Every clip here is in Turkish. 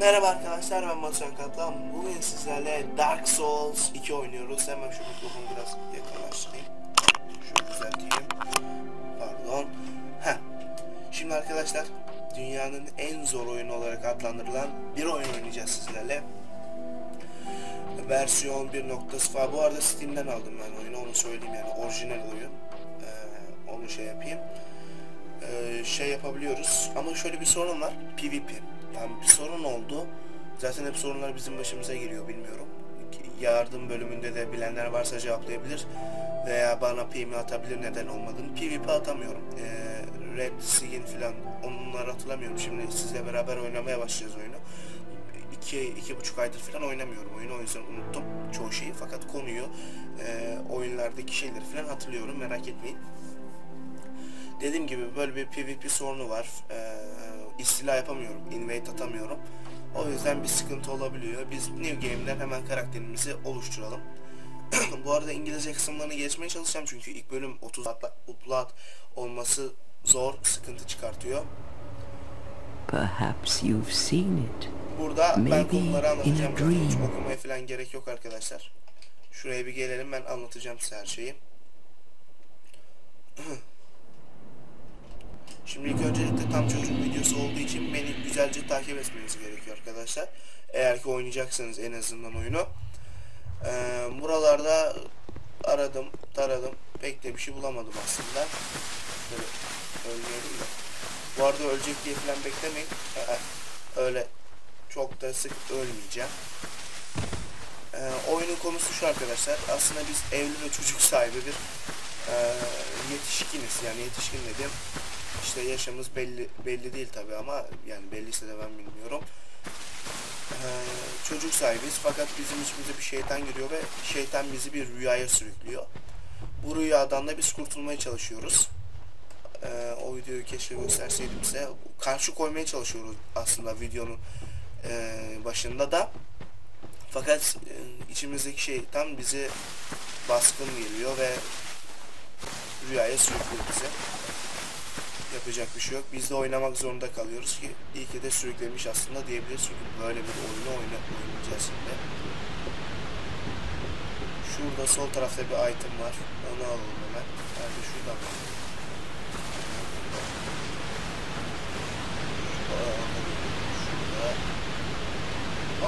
Merhaba arkadaşlar ben Batuhan Kaplan. Bugün sizlerle Dark Souls 2 oynuyoruz. Hemen şu mikrofonu biraz yakınlaştırayım. Şunu düzelteyim. Pardon. Heh. Şimdi arkadaşlar dünyanın en zor oyunu olarak adlandırılan bir oyun oynayacağız sizlerle. Versiyon 1.0 bu arada Steam'den aldım ben oyunu onu söyleyeyim yani orijinal oyun. Ee, onu şey yapayım. Ee, şey yapabiliyoruz ama şöyle bir sorun var PvP yani bir sorun oldu. Zaten hep sorunlar bizim başımıza geliyor bilmiyorum. Yardım bölümünde de bilenler varsa cevaplayabilir. Veya bana PM atabilir neden olmadığını. PvP atamıyorum. Ee, Red Sigin filan onları hatırlamıyorum. Şimdi sizle beraber oynamaya başlayacağız oyunu. İki, iki buçuk aydır falan oynamıyorum oyunu o yüzden unuttum çoğu şeyi. Fakat konuyu e, oyunlardaki şeyleri falan hatırlıyorum merak etmeyin. Dediğim gibi böyle bir PvP sorunu var. Ee, istila yapamıyorum, invade atamıyorum. O yüzden bir sıkıntı olabiliyor. Biz New Game'den hemen karakterimizi oluşturalım. Bu arada İngilizce kısımlarını geçmeye çalışacağım çünkü ilk bölüm 30 upload olması zor, sıkıntı çıkartıyor. Perhaps you've seen it. Burada ben konuları anlatacağım. Hiç okumaya falan gerek yok arkadaşlar. Şuraya bir gelelim ben anlatacağım size her şeyi. Şimdi ilk öncelikle tam çocuk videosu olduğu için beni güzelce takip etmeniz gerekiyor arkadaşlar. Eğer ki oynayacaksanız en azından oyunu. Ee, buralarda aradım, taradım. Pek de bir şey bulamadım aslında. Ölmeyelim de. Bu arada ölecek diye falan beklemeyin. Ee, öyle çok da sık ölmeyeceğim. Ee, oyunun konusu şu arkadaşlar. Aslında biz evli ve çocuk sahibi bir e, yetişkiniz. Yani yetişkin dedim. İşte yaşımız belli belli değil tabi ama yani belliyse de ben bilmiyorum. Ee, çocuk sahibiz fakat bizim içimize bir şeytan giriyor ve şeytan bizi bir rüyaya sürüklüyor. Bu rüyadan da biz kurtulmaya çalışıyoruz. Ee, o videoyu keşke gösterseydim size. Karşı koymaya çalışıyoruz aslında videonun e, başında da. Fakat e, içimizdeki şeytan bizi baskın geliyor ve rüyaya sürüklüyor bizi. Yapacak bir şey yok. Biz de oynamak zorunda kalıyoruz ki iyi ki de sürüklemiş aslında diyebiliriz. Çünkü böyle bir oyunu oyna oynayacağız şimdi. Şurada sol tarafta bir item var. Onu alalım hemen. Nerede şurada mı? Şurada.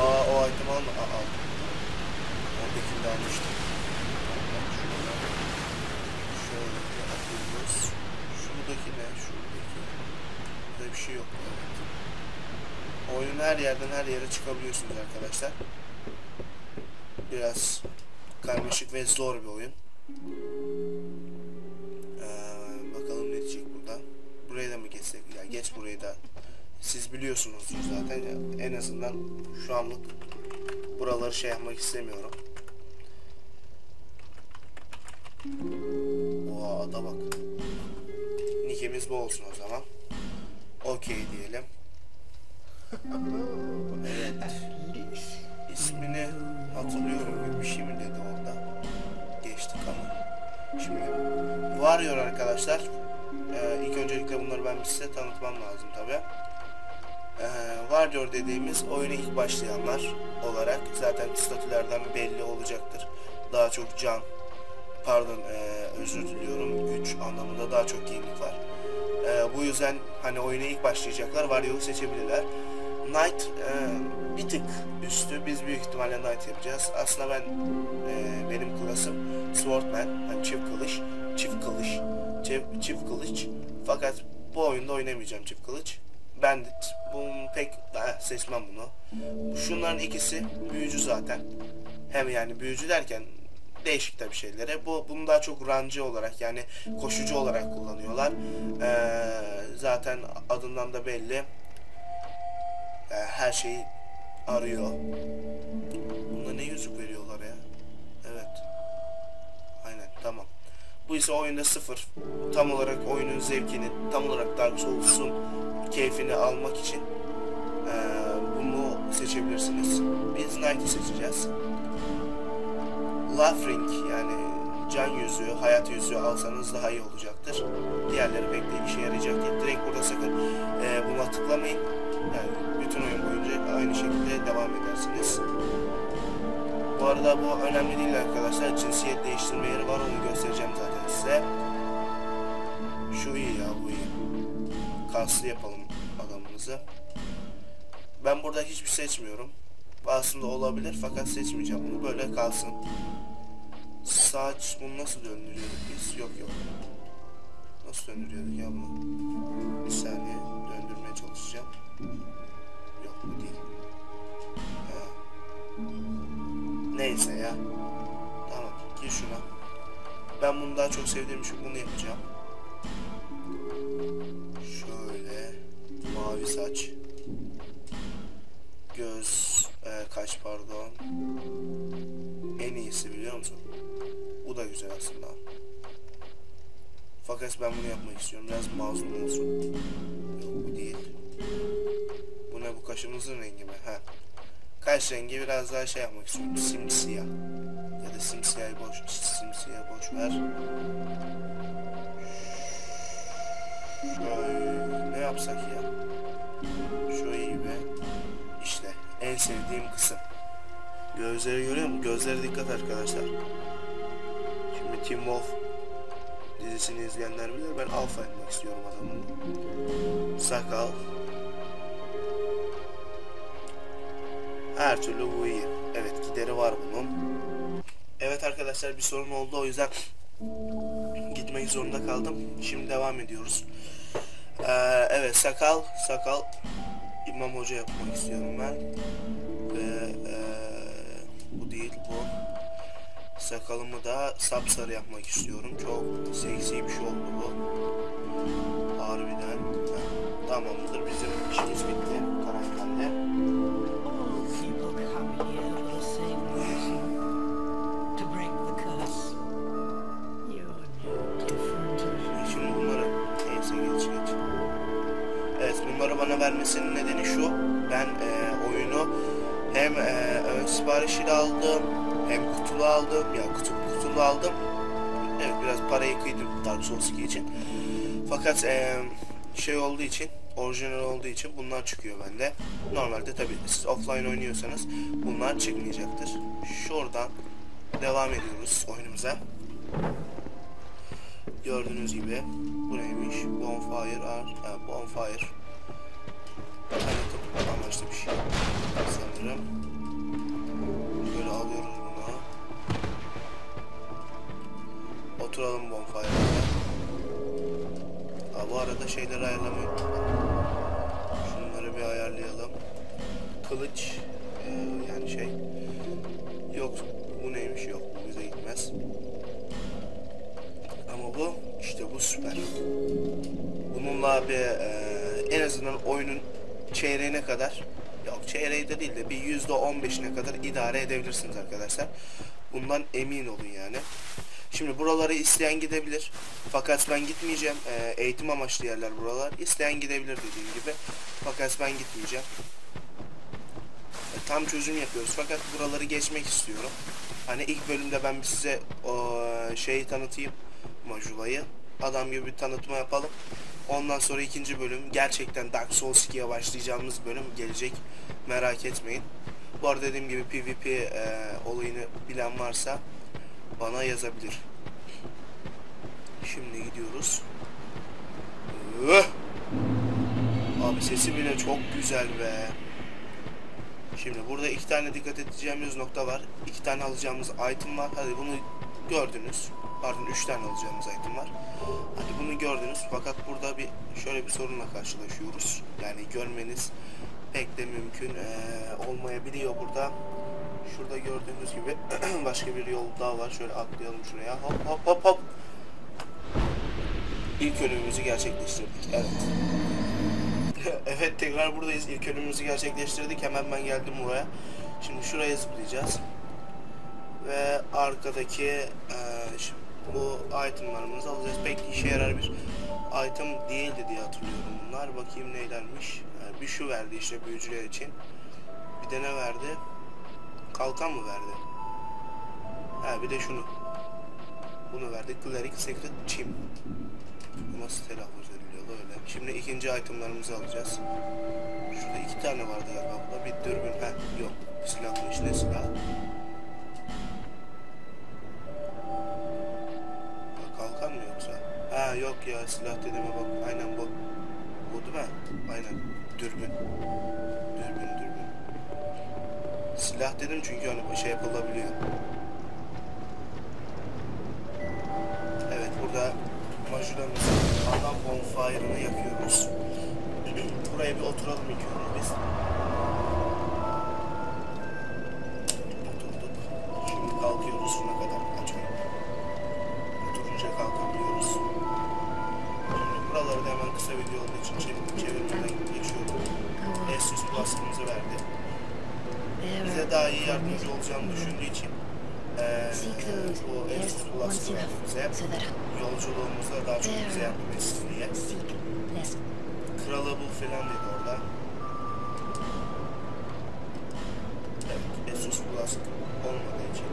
Aa o item alma. Aa aldım. Oradakini de almıştım. Şurada. Şöyle atıyoruz. Şuradaki ne? Şuradaki. Burada bir şey yok. Evet. Oyunun her yerden her yere çıkabiliyorsunuz arkadaşlar. Biraz karmaşık ve zor bir oyun. Ee, bakalım ne diyecek burada. Buraya da mı geçsek? Ya geç burayı da. Siz biliyorsunuzdur zaten. En azından şu anlık buraları şey yapmak istemiyorum. Oha ada bak. Nickimiz bu olsun o zaman. Okey diyelim. evet. İsmini hatırlıyorum gibi bir şey mi dedi orada. Geçtik ama. Şimdi Warrior arkadaşlar. Ee, ilk öncelikle bunları ben size tanıtmam lazım tabi. Ee, Warrior dediğimiz oyuna ilk başlayanlar olarak zaten statülerden belli olacaktır. Daha çok can, pardon e, özür diliyorum güç anlamında daha çok yenilik var. E, bu yüzden hani oyuna ilk başlayacaklar Warrior'u seçebilirler. Knight e, bir tık üstü biz büyük ihtimalle Knight yapacağız. Aslında ben e, benim klasım Swordman hani çift kılıç çift kılıç çift, çift kılıç fakat bu oyunda oynamayacağım çift kılıç. Bandit. Bunun pek daha seçmem bunu. Şunların ikisi büyücü zaten. Hem yani büyücü derken değişik tabii şeylere. Bu bunu daha çok rancı olarak yani koşucu olarak kullanıyorlar. Ee, zaten adından da belli. Ee, her şeyi arıyor. Bunda ne yüzük veriyorlar ya? Evet. Aynen tamam. Bu ise oyunda sıfır. Tam olarak oyunun zevkini, tam olarak Dark Souls'un keyfini almak için ee, bunu seçebilirsiniz. Biz Knight'ı seçeceğiz. Life Ring yani can yüzüğü, hayat yüzüğü alsanız daha iyi olacaktır. Diğerleri pek de işe yarayacak değil. Direkt burada sakın e, buna tıklamayın. Yani bütün oyun boyunca aynı şekilde devam edersiniz. Bu arada bu önemli değil arkadaşlar. Cinsiyet değiştirme yeri var onu göstereceğim zaten size. Şu iyi ya bu iyi. Kaslı yapalım adamımızı. Ben burada hiçbir seçmiyorum. Aslında olabilir fakat seçmeyeceğim bunu. Böyle kalsın. Saç bunu nasıl döndürüyorduk biz? Yok yok. Nasıl döndürüyorduk ya bunu? Bir saniye döndürmeye çalışacağım. Yok bu değil. Ha. Neyse ya. Tamam gir şuna. Ben bunu daha çok sevdiğim için bunu yapacağım. Şöyle mavi saç. Göz e, kaç pardon. Fakat ben bunu yapmak istiyorum. Biraz mazlum olsun. Yok bu değil. Bu ne bu kaşımızın rengi mi? Ha. Kaş rengi biraz daha şey yapmak istiyorum. Simsiyah. Ya da simsiyahı boş, simsiyah boş ver. Şöyle ne yapsak ya? İyi be. İşte en sevdiğim kısım. Gözleri görüyor musun? Gözlere dikkat arkadaşlar. Şimdi Tim Wolf dizisini izleyenler bilir. Ben alfa etmek istiyorum adamın. Sakal. Her türlü bu iyi. Evet gideri var bunun. Evet arkadaşlar bir sorun oldu o yüzden gitmek zorunda kaldım. Şimdi devam ediyoruz. Ee, evet sakal sakal İmam Hoca yapmak istiyorum ben. Ve ee, bu değil bu. Sakalımı da sapsarı yapmak istiyorum. Çok seksi bir şey oldu bu. Harbiden. Ha, Tamamdır bizim işimiz bitti. Different. Şimdi bunları neyse geç geç. Evet bunları bana vermesinin nedeni şu. Ben e, oyunu hem e, ön siparişiyle aldım hem kutulu aldım. Ya kutu, kutulu aldım. Evet biraz parayı kıydım Dark Souls 2 için. Fakat e, şey olduğu için orijinal olduğu için bunlar çıkıyor bende. Normalde tabi siz offline oynuyorsanız bunlar çıkmayacaktır. Şuradan devam ediyoruz oyunumuza. Gördüğünüz gibi bu neymiş? Bonfire ha, bonfire. Amaçlı bir şey sanırım. Şöyle alıyoruz bunu. Oturalım bonfire'da. Ha, bu arada şeyleri ayarlamayı. Şunları bir ayarlayalım. Kılıç e, yani şey yok bu neymiş yok bu bize gitmez. Ama bu işte bu süper. Bununla abi e, en azından oyunun çeyreğine kadar yok çeyreği de değil de bir yüzde on beşine kadar idare edebilirsiniz arkadaşlar. Bundan emin olun yani. Şimdi buraları isteyen gidebilir. Fakat ben gitmeyeceğim. E, eğitim amaçlı yerler buralar. İsteyen gidebilir dediğim gibi. Fakat ben gitmeyeceğim. E, tam çözüm yapıyoruz. Fakat buraları geçmek istiyorum. Hani ilk bölümde ben size o şeyi tanıtayım. Majula'yı. Adam gibi bir tanıtma yapalım. Ondan sonra ikinci bölüm gerçekten Dark Souls 2'ye başlayacağımız bölüm gelecek. Merak etmeyin. Bu arada dediğim gibi PvP e, olayını bilen varsa bana yazabilir. Şimdi gidiyoruz. Abi sesi bile çok güzel be. Şimdi burada iki tane dikkat edeceğimiz nokta var. İki tane alacağımız item var. Hadi bunu gördünüz. Pardon üç tane alacağımız item var. Hadi bunu gördünüz. Fakat burada bir şöyle bir sorunla karşılaşıyoruz. Yani görmeniz pek de mümkün eee, olmayabiliyor burada. Şurada gördüğünüz gibi başka bir yol daha var. Şöyle atlayalım şuraya. Hop hop hop hop. İlk ölümümüzü gerçekleştirdik. Evet. evet tekrar buradayız. İlk ölümümüzü gerçekleştirdik. Hemen ben geldim buraya. Şimdi şuraya zıplayacağız. Ve arkadaki şimdi bu itemlarımızı alacağız. Pek işe yarar bir item değildi diye hatırlıyorum bunlar. Bakayım neylermiş. Yani bir şu verdi işte büyücüler için. Bir de ne verdi? Kalkan mı verdi? Ha bir de şunu. Bunu verdi. Cleric Secret Chim. Nasıl telaffuz ediliyor? yolu öyle. Şimdi ikinci itemlarımızı alacağız. Şurada iki tane vardı galiba. Burada bir dürbün. Heh yok. Silahmış ne silah? Ha yok ya silah dediğime bak. Aynen bu. Bu değil mi? Aynen. Dürbün. Dürbün dürbün. Silah dedim çünkü hani şey yapılabiliyor. Evet burada Majulamızın ana bonfire'ını yakıyoruz. Buraya bir oturalım ilk önce biz. Daha iyi yardımcı olacağını düşündüğü için those bu enough so that yolculuğumuzda daha çok bize yardım etsin diye. Kralı bul falan dedi orada. Evet, Asus Plus olmadığı için.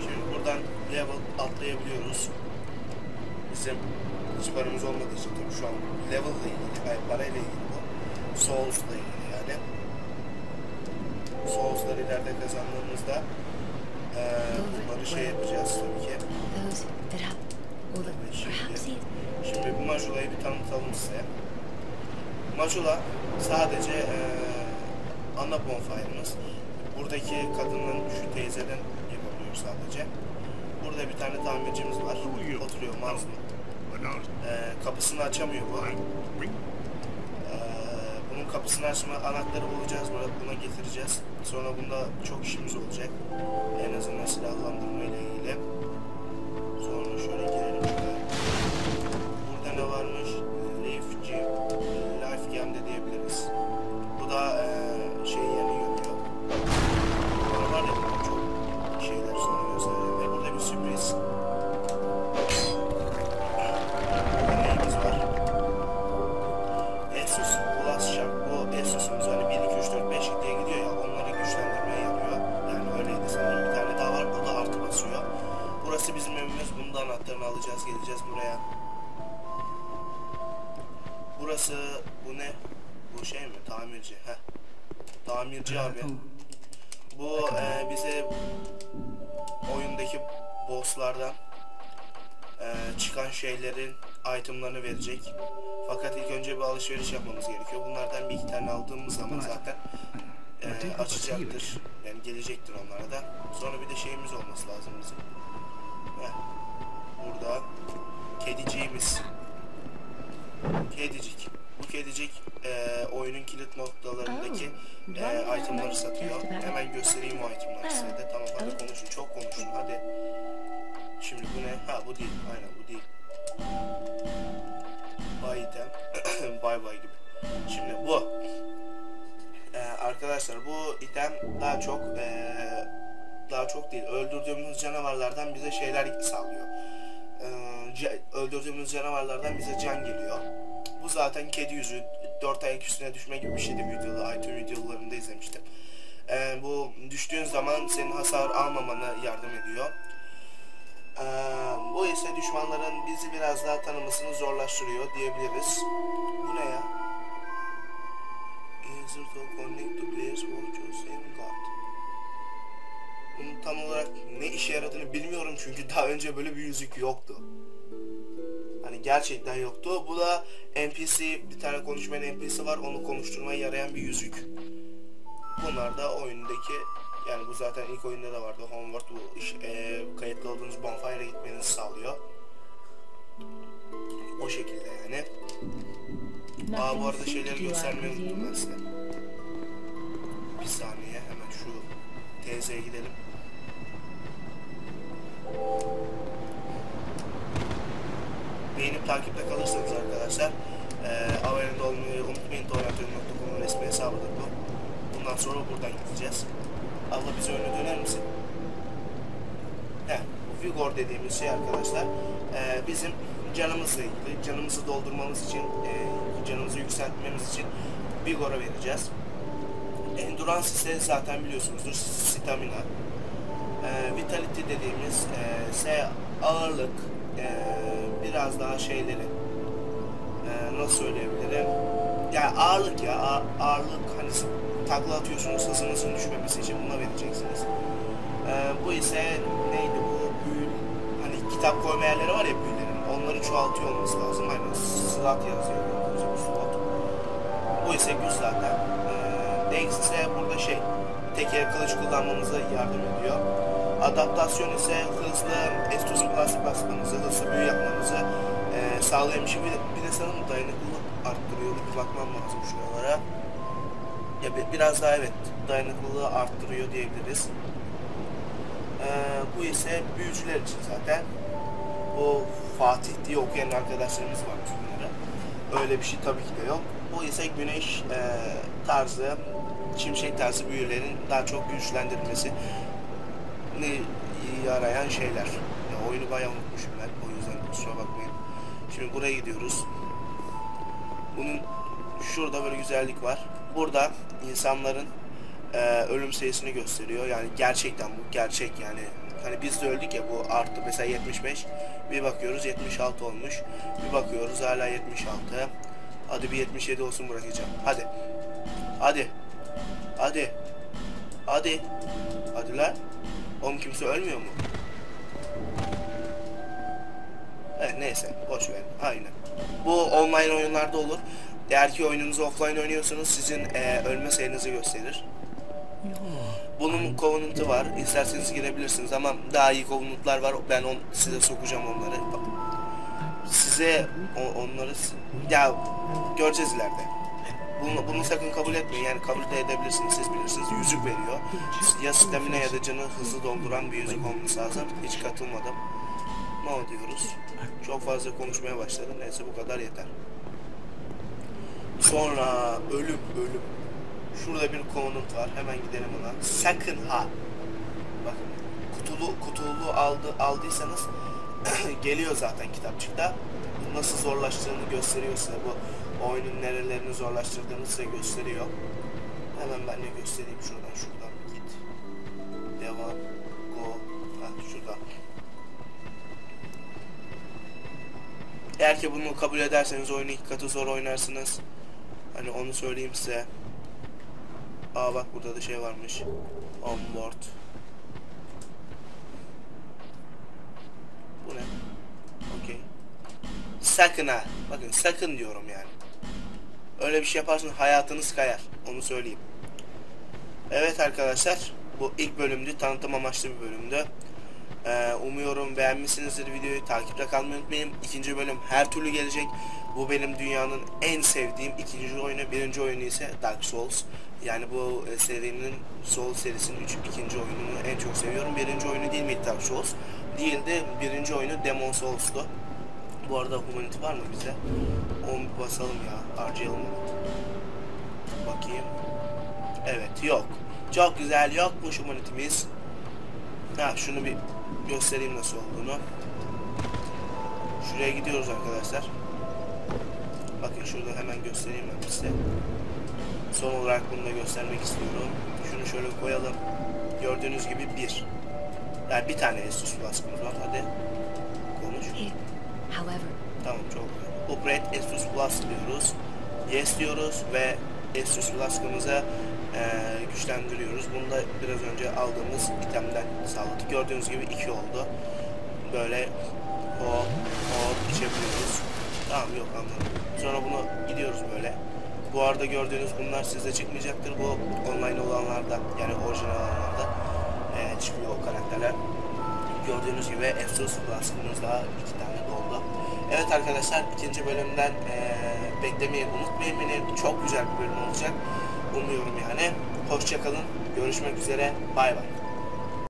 Şimdi buradan level atlayabiliyoruz. Bizim hiç paramız olmadığı için tabii şu an level ile ilgili, yani parayla ilgili bu. Souls ile ilgili yani. Souls'ları ileride kazandığımızda eee bunları şey yapacağız tabii ki. Evet, şimdi, şimdi bu Majula'yı bir tanıtalım size. Majula sadece eee ana bonfire'ımız. Buradaki kadının şu teyzeden yapabiliyor sadece. Burada bir tane tamircimiz var. Oturuyor mazlum. Eee kapısını açamıyor bu. Kapısını açma anahtarı bulacağız. Buna, getireceğiz. Sonra bunda çok işimiz olacak. En azından silahlandırma ile ilgili. Sonra şöyle girelim. Burada ne varmış? İtemlarını verecek. Fakat ilk önce bir alışveriş yapmamız gerekiyor. Bunlardan bir iki tane aldığımız zaman zaten e, açacaktır. Yani gelecektir onlara da. Sonra bir de şeyimiz olması lazım bizim. Heh. Burada kediciğimiz. Kedicik. Bu kedicik e, oyunun kilit noktalarındaki e, itemları satıyor. Hemen göstereyim o itemları size de. Tamam hadi konuşun. Çok konuşun. Hadi. Şimdi bu ne? Ha bu değil. Aynen bu değil. İtem. bye bye gibi. Şimdi bu. Ee, arkadaşlar bu item daha çok ee, daha çok değil. Öldürdüğümüz canavarlardan bize şeyler sağlıyor. Ee, öldürdüğümüz canavarlardan bize can geliyor. Bu zaten kedi yüzü dört ayak üstüne düşme gibi bir şeydi videoda. iTunes videolarında izlemiştim. Ee, bu düştüğün zaman senin hasar almamana yardım ediyor. Ee, bu ise düşmanların bizi biraz daha tanımasını zorlaştırıyor diyebiliriz. Bu ne ya? Easier to connect to players watch your same god. Bunun tam olarak ne işe yaradığını bilmiyorum çünkü daha önce böyle bir yüzük yoktu. Hani gerçekten yoktu. Bu da NPC, bir tane konuşmayan NPC var. Onu konuşturmaya yarayan bir yüzük. Bunlar da oyundaki yani bu zaten ilk oyunda da vardı. Homeward bu iş, e, kayıtlı olduğunuz bonfire'a gitmenizi sağlıyor. O şekilde yani. Aa bu arada şeyleri göstermeyi unuttum ben size. Bir saniye hemen şu teyzeye gidelim. Beğenip takipte kalırsanız arkadaşlar eee abone olmayı unutmayın. Donatöl.com'un resmi hesabıdır bu. Bundan sonra buradan gideceğiz. Abla bize öne döner misin? Heh, bu Vigor dediğimiz şey arkadaşlar eee, bizim canımızla ilgili, canımızı doldurmamız için, eee, canımızı yükseltmemiz için Vigor'a vereceğiz. Endurance ise zaten biliyorsunuzdur stamina. Eee Vitality dediğimiz eee ise ağırlık, eee biraz daha şeyleri e, nasıl söyleyebilirim? Yani ağırlık ya ağ- ağırlık hani takla atıyorsunuz hızınızın düşmemesi için buna vereceksiniz. E, bu ise neydi bu büyü hani kitap koyma yerleri var ya büyülerin onları çoğaltıyor olması lazım. Aynen slot yazıyor slot. Bu ise güç zaten. E, Dex ise burada şey tek el kılıç kullanmanıza yardım ediyor. Adaptasyon ise hızlı Plus basmanızı, hızlı büyü yapmanızı e, bir şey. Bir de, bir de sanırım dayanıklılık arttırıyor. Bir bakmam lazım şuralara. Ya bi- biraz daha evet dayanıklılığı arttırıyor diyebiliriz. E, bu ise büyücüler için zaten. Bu Fatih diye okuyan arkadaşlarımız var bunlara. Öyle bir şey tabii ki de yok. Bu ise güneş e, tarzı, şimşek tarzı büyülerin daha çok güçlendirilmesi ne yarayan şeyler. Ya oyunu bayağı unutmuşum ben. O yüzden kusura bakmayın. Şimdi buraya gidiyoruz. Bunun şurada böyle güzellik var. Burada insanların e, ölüm sayısını gösteriyor. Yani gerçekten bu gerçek yani. Hani biz de öldük ya bu arttı mesela 75. Bir bakıyoruz 76 olmuş. Bir bakıyoruz hala 76. Hadi bir 77 olsun bırakacağım. Hadi. Hadi. Hadi. Hadi. Hadi lan. Oğlum kimse ölmüyor mu? Evet neyse boş ver. Aynen. Bu online oyunlarda olur. Eğer ki oyununuzu offline oynuyorsanız sizin e, ölme sayınızı gösterir. Bunun Covenant'ı var. İsterseniz girebilirsiniz ama daha iyi Covenant'lar var. Ben on, size sokacağım onları. Size o- onları ya göreceğiz ileride. Bunu, bunu sakın kabul etmeyin. Yani kabul de edebilirsiniz. Siz bilirsiniz. Yüzük veriyor. Ya stamina ya da canı hızlı dolduran bir yüzük olması lazım. Hiç katılmadım. Ne diyoruz? Çok fazla konuşmaya başladım. Neyse bu kadar yeter. Sonra ölüm ölüm. Şurada bir Covenant var. Hemen gidelim ona. Sakın ha. Bakın kutulu kutulu aldı aldıysanız geliyor zaten kitapçıkta. Nasıl zorlaştığını gösteriyor size bu oyunun nerelerini zorlaştırdığını size gösteriyor. Hemen ben de göstereyim şuradan şuradan git. Devam. Go. Ha şuradan. Eğer ki bunu kabul ederseniz oyunu iki katı zor oynarsınız. Hani onu söyleyeyim size. Aa bak burada da şey varmış. Onboard. Bu ne? Okey. Sakın ha. Bakın sakın diyorum yani. Öyle bir şey yaparsanız hayatınız kayar. Onu söyleyeyim. Evet arkadaşlar. Bu ilk bölümdü. Tanıtım amaçlı bir bölümdü. Ee, umuyorum beğenmişsinizdir videoyu. Takipte kalmayı unutmayın. İkinci bölüm her türlü gelecek. Bu benim dünyanın en sevdiğim ikinci oyunu. Birinci oyunu ise Dark Souls. Yani bu e, serinin Souls serisinin üç, ikinci oyununu en çok seviyorum. Birinci oyunu değil mi Dark Souls? Değildi. Birinci oyunu Demon Souls'tu. Bu arada Humanity var mı bize? Bir basalım ya. Harcayalım. Bakayım. Evet yok. Çok güzel yokmuş Humanity'miz. Ha şunu bir göstereyim nasıl olduğunu. Şuraya gidiyoruz arkadaşlar. Bakın şurada hemen göstereyim ben size. Son olarak bunu da göstermek istiyorum. Şunu şöyle koyalım. Gördüğünüz gibi bir. Yani bir tane Asus baskımız var. Hadi konuş. However, Tamam çok. Upgrade Asus Plus diyoruz. Yes diyoruz ve Asus Plus'ımıza eee güçlendiriyoruz. Bunu da biraz önce aldığımız itemden sağladık. Gördüğünüz gibi iki oldu. Böyle hop hop içebiliyoruz. Tamam yok anladım. Sonra bunu gidiyoruz böyle. Bu arada gördüğünüz bunlar sizde çıkmayacaktır. Bu online olanlarda yani orijinal olanlarda eee, çıkıyor o karakterler. Gördüğünüz gibi Asus daha iki tane doldu. Evet arkadaşlar ikinci bölümden eee beklemeyi unutmayın beni. Çok güzel bir bölüm olacak. Umuyorum yani. Hoşçakalın. Görüşmek üzere. Bay bay.